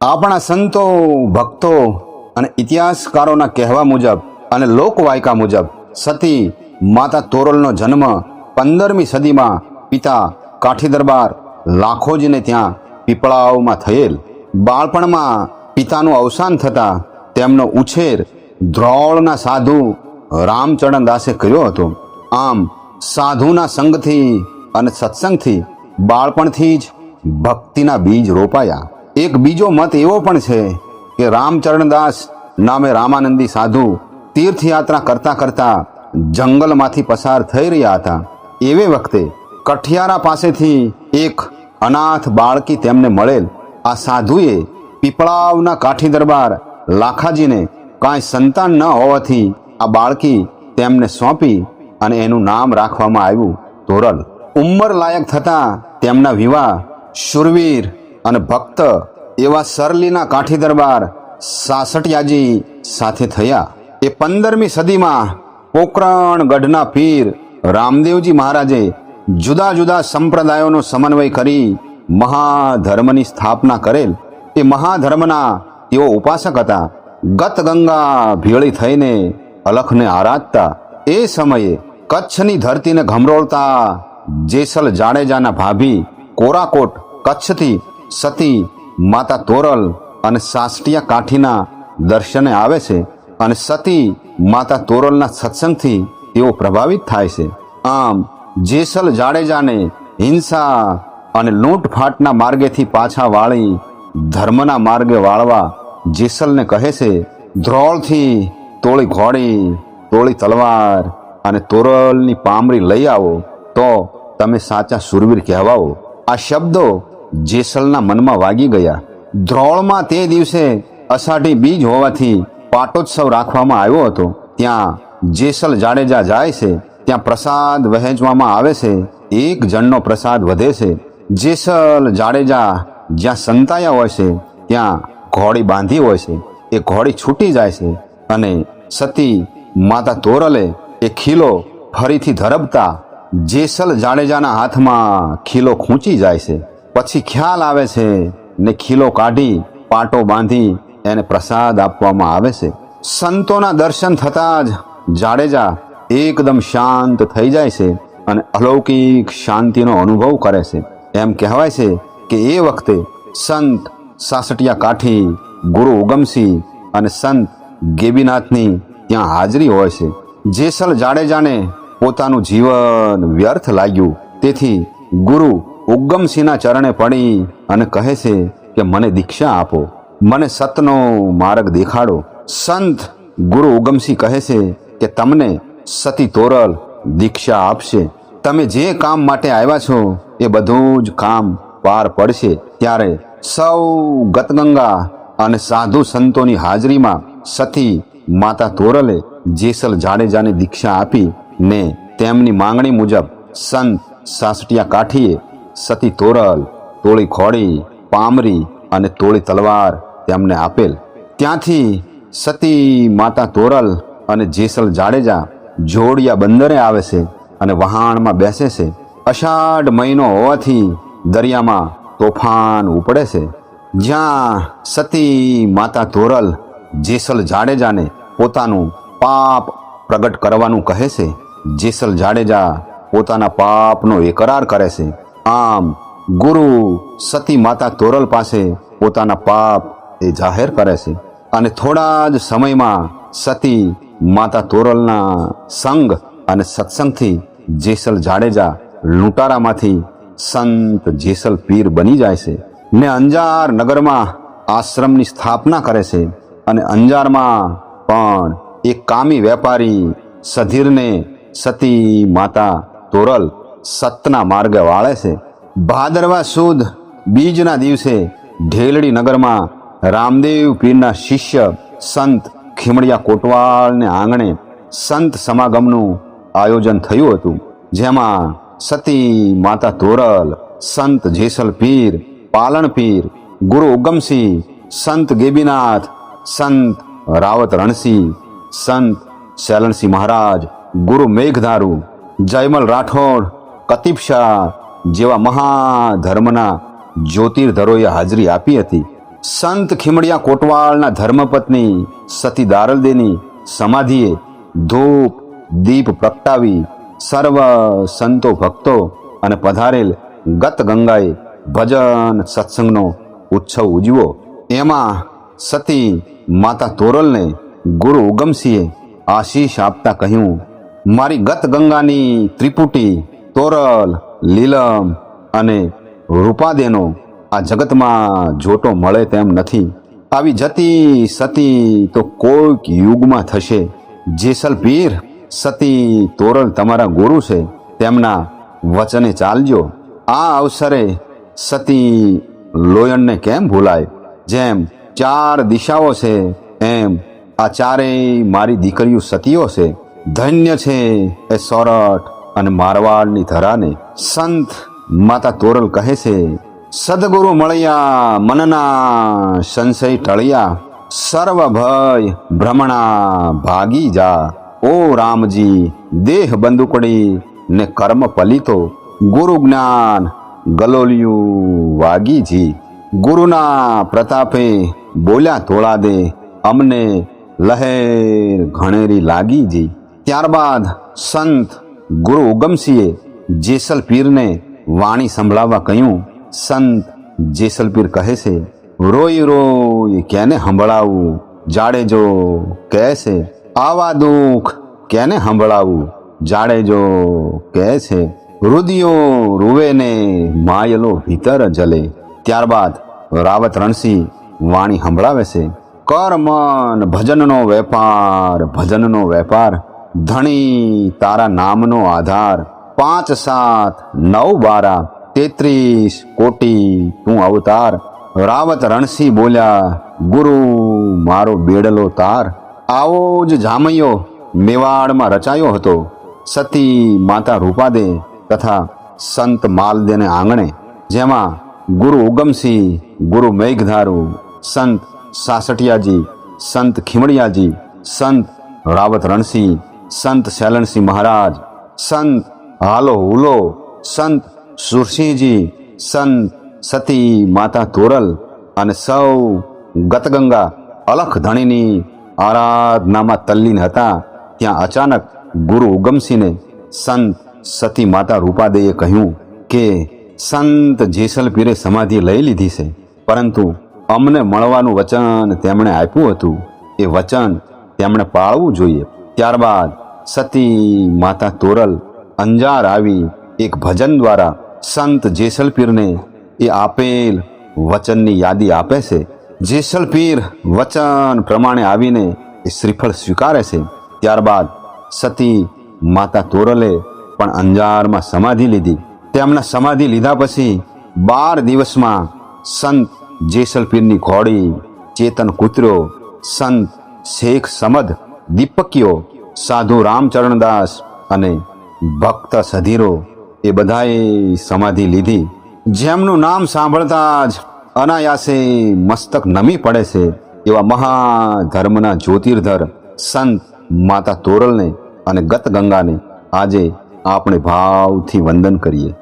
આપણા સંતો, ભક્તો અને ઇતિહાસકારોના કહેવા મુજબ અને લોકવાયકા મુજબ સતી માતા તોરલનો જન્મ પંદરમી સદીમાં પિતા કાઠી દરબાર લાખોજીને ત્યાં પીપળાઓમાં થયેલ. બાળપણમાં પિતાનું અવસાન થતાં તેમનો ઉછેર ધ્રોળના સાધુ રામચરણ દાસે કર્યો હતો. આમ સાધુના સંગથી અને સત્સંગથી બાળપણથી જ ભક્તિના બીજ રોપાયા. એક બીજો મત એવો પણ છે કે રામચરણદાસ નામે રામાનંદી સાધુ તીર્થયાત્રા કરતા કરતા જંગલમાંથી પસાર થઈ રહ્યા હતા. એવે વખતે કઠિયારા પાસેથી એક અનાથ બાળકી તેમને મળેલ. આ સાધુએ પીપળાવના કાઠી દરબાર લાખાજીને કાંઈ સંતાન ન હોવાથી આ બાળકી તેમને સોંપી અને એનું નામ રાખવામાં આવ્યું. તોરલ. ઉંમર લાયક થતાં તેમના વિવાહ શુરવીર અને ભક્ત એવા સરલીના કાઠી દરબાર સાસટિયાજી સાથે થયા. એ પંદરમી સદીમાં પોકરણ ગઢના પીર રામદેવજી મહારાજે જુદા જુદા સંપ્રદાયોનો સમન્વય કરી મહાધર્મની સ્થાપના કરેલ. એ મહાધર્મના તેઓ ઉપાસક હતા. ગત ગંગા ભીળી થઈને અલખને આરાધતા. એ સમયે કચ્છની ધરતીને ઘમરોળતા જેસલ જાડેજાના ભાભી કોરાકોટ કચ્છથી સતી, માતા તોરલ અને સાસટિયા કાઠીના દર્શને આવે છે અને સતી, માતા તોરલના સત્સંગથી તેઓ પ્રભાવિત થાય છે. આમ, જેસલ જાડેજાને હિંસા અને લૂંટફાટના માર્ગેથી પાછા વાળી ધર્મના માર્ગે વાળવા જેસલને કહે છે, ધ્રોળથી તોળી ઘોડી, તોળી તલવાર અને તોરલની પામરી લઈ આવો, તો તમે સાચા સુરવીર કહેવાઓ. આ શબ્દો જેસલના મનમાં વાગી ગયા. ધ્રોળમાં તે દિવસે અષાઢી બીજ હોવાથી પાટોત્સવ રાખવામાં આવ્યો હતો. ત્યાં જેસલ જાડેજા જાય છે. ત્યાં પ્રસાદ વહેંચવામાં આવે છે. એક જણનો પ્રસાદ વધે છે. જેસલ જાડેજા જ્યાં સંતાયા હોય છે, ત્યાં ઘોડી બાંધી હોય છે. એ ઘોડી છૂટી જાય છે અને સતી માતા તોરલે એ ખીલો ફરીથી ધરબતા જેસલ જાડેજાના હાથમાં ખીલો ખૂંચી જાય છે. પછી ખ્યાલ આવે છે ને ખીલો કાઢી, પાટો બાંધી એને પ્રસાદ આપવામાં આવે છે. સંતોના દર્શન થતાં જ જાડેજા એકદમ શાંત થઈ જાય છે અને અલૌકિક શાંતિનો અનુભવ કરે છે. એમ કહેવાય છે કે એ વખતે સંત સાસટિયા કાઠી, ગુરુ ઉગમસિંહ અને સંત ગેબીનાથની ત્યાં હાજરી હોય છે. જેસલ જાડેજાને પોતાનું જીવન વ્યર્થ લાગ્યું. તેથી ગુરુ ઉગમસિંહના ચરણે પડી અને કહે છે કે મને દીક્ષા આપો. મને સતનો માર્ગ દેખાડો. સંત ગુરુ ઉગમસિંહ કહે છે કે તમને સતી તોરલ દીક્ષા આપશે. તમે જે કામ માટે આવ્યા છો એ બધું જ કામ પાર પડશે. ત્યારે સૌ ગતગંગા અને સાધુ સંતોની હાજરીમાં સતી માતા તોરલે જેસલ જાડેજાને દીક્ષા આપી ને તેમની માંગણી મુજબ સંત સાસટિયા કાઠીએ સતી તોરલ, તોળી ખોડી પામરી અને તોળી તલવાર તેમને આપેલ. ત્યાંથી સતી માતા તોરલ અને જેસલ જાડેજા જોડિયા બંદરે આવે છે અને વહાણમાં બેસે છે. અષાઢ મહિનો હોવાથી દરિયામાં તોફાન ઉપડે છે. જ્યાં સતી માતા તોરલ જેસલ જાડેજાને પોતાનું પાપ પ્રગટ કરવાનું કહે છે. જેસલ જાડેજા પોતાના પાપનો એકરાર કરે છે. આમ ગુરુ સતી માતા તોરલ પાસે પોતાના પાપ એ જાહેર કરે છે. અને થોડા જ સમયમાં સતી માતા તોરલના સંગ અને સત્સંગથી જેસલ જાડેજા લૂંટારામાંથી સંત જેસલ પીર બની જાય છે ને અંજાર નગરમાં આશ્રમની સ્થાપના કરે છે. અને અંજારમાં પણ એક કામી વેપારી સધીરને સતી માતા તોરલ સતના માર્ગે વાળે છે. ભાદરવા સુદ બીજના દિવસે ઢેલડી નગરમાં રામદેવ પીરના શિષ્ય સંત ખીમડિયા કોટવાળને આંગણે સંત સમાગમનું આયોજન થયું હતું. જેમાં સતી માતા તોરલ સંત જેસલ પીર, પાલણ પીર, ગુરુ ઉગમસિંહ, સંત ગેબીનાથ, સંત રાવત રણસિંહ, સંત શૈલણસિંહ મહારાજ, ગુરુ મેઘધારુ જયમલ રાઠોડ કતીબ શાહ જેવા મહાધર્મના જ્યોતિર્ધરોએ હાજરી આપી હતી. સંત ખીમડિયા કોટવાળના ધર્મપત્ની સતી દારલદેની સમાધિએ ધૂપ, દીપ પ્રગટાવી સર્વ સંતો ભક્તો અને પધારેલ ગત ગંગાએ ભજન સત્સંગનો ઉત્સવ ઉજવો એમાં સતી માતા તોરલને ગુરુ ઉગમસિંહે આશીષ આપતા કહ્યું, મારી ગત ગંગાની ત્રિપુટી તોરલ, લીલમ અને રૂપાદેનો આ જગતમાં જોટો મળે તેમ નથી. આવી જતી સતી તો કોઈક યુગમાં થશે. જેસલ પીર, સતી તોરલ તમારા ગુરુ છે. તેમના વચને ચાલજો. આ અવસરે સતી લોયણને કેમ ભૂલાય? જેમ ચાર દિશાઓ છે, એમ આ ચારેય મારી દીકરીઓ સતીઓ છે. ધન્ય છે એ સોરઠ અને મારવાડની ધરાને સંત માતા તોરલ કહે છે, સદગુરુ મળ્યા, મનના સંશય ટળ્યા સર્વ ભય ભ્રમણા ભાગી જા. ઓ રામજી, દેહ બંદુકડી ને કર્મ પલિતો, ગુરુ જ્ઞાન ગલોલિયું વાગીજી ગુરુના પ્રતાપે બોલ્યા તોળા દે અમને લહેર ઘણેરી લાગીજી ત્યારબાદ સંત ગુરુ ઉગમસિંહે જેસલપીરને વાણી સંભળાવવા કહ્યું, સંત જેસલપીર કહે છે રોય રોય કેને સંભળાવું જાડેજો કહે છે, આવા દુઃખ કેને સંભળાવું જાડેજો કહે છે, રુદિયો રૂવે ને માયલો ભીતર જલે. ત્યારબાદ રાવત રણસિંહ વાણી સંભળાવે છે કર મન ભજનનો વેપાર ભજનનો વેપાર ધણી, તારા નામનો આધાર પાંચ, સાત, નવ, બારા, તેત્રીસ કોટી તું અવતાર. રાવત રણસિંહ બોલ્યા, ગુરુ, મારો બેડલો તાર. આવો જ જામૈયો મેવાડમાં રચાયો હતો. સતી માતા રૂપાદે તથા સંત માલદેને આંગણે, જેમાં ગુરુ ઉગમસિંહ, ગુરુ મેઘધારુ, સંત સાસઠિયાજી સંત ખીમડિયાજી, સંત રાવત રણસિંહ સંત શૈલણસિંહ મહારાજ, સંત હાલો હુલો, સંત સુરસિંહજી, સંત સતી માતા તોરલ અને સૌ ગતગંગા અલખ ધણીની આરાધનામાં તલ્લીન હતા. ત્યાં અચાનક ગુરુ ઉગમસિંહને સંત સતી માતા રૂપાદેએ કહ્યું કે, સંત જેસલ પીરે સમાધિ લઈ લીધી છે, પરંતુ અમને મળવાનું વચન તેમણે આપ્યું હતું. એ વચન તેમણે પાળવું જોઈએ. ત્યારબાદ સતી માતા તોરલ અંજાર આવી એક ભજન દ્વારા સંત જેસલપીરને એ આપેલ વચનની યાદી આપે છે. જેસલપીર વચન પ્રમાણે આવીને એ શ્રીફળ સ્વીકારે છે. ત્યારબાદ સતી માતા તોરલે પણ અંજારમાં સમાધિ લીધી. તેમના સમાધિ લીધા પછી બાર દિવસમાં સંત જેસલપીરની ઘોડી ચેતન કૂતર્યો સંત શેખ સમદ દીપકીઓ સાધુ રામચરણદાસ અને ભક્ત સધીરો એ બધાએ સમાધિ લીધી. જેમનું નામ સાંભળતા જ અનાયાસે મસ્તક નમી પડે છે એવા મહાધર્મના જ્યોતિર્ધર સંત માતા તોરલને અને ગત ગંગાને આજે આપણે ભાવથી વંદન કરીએ.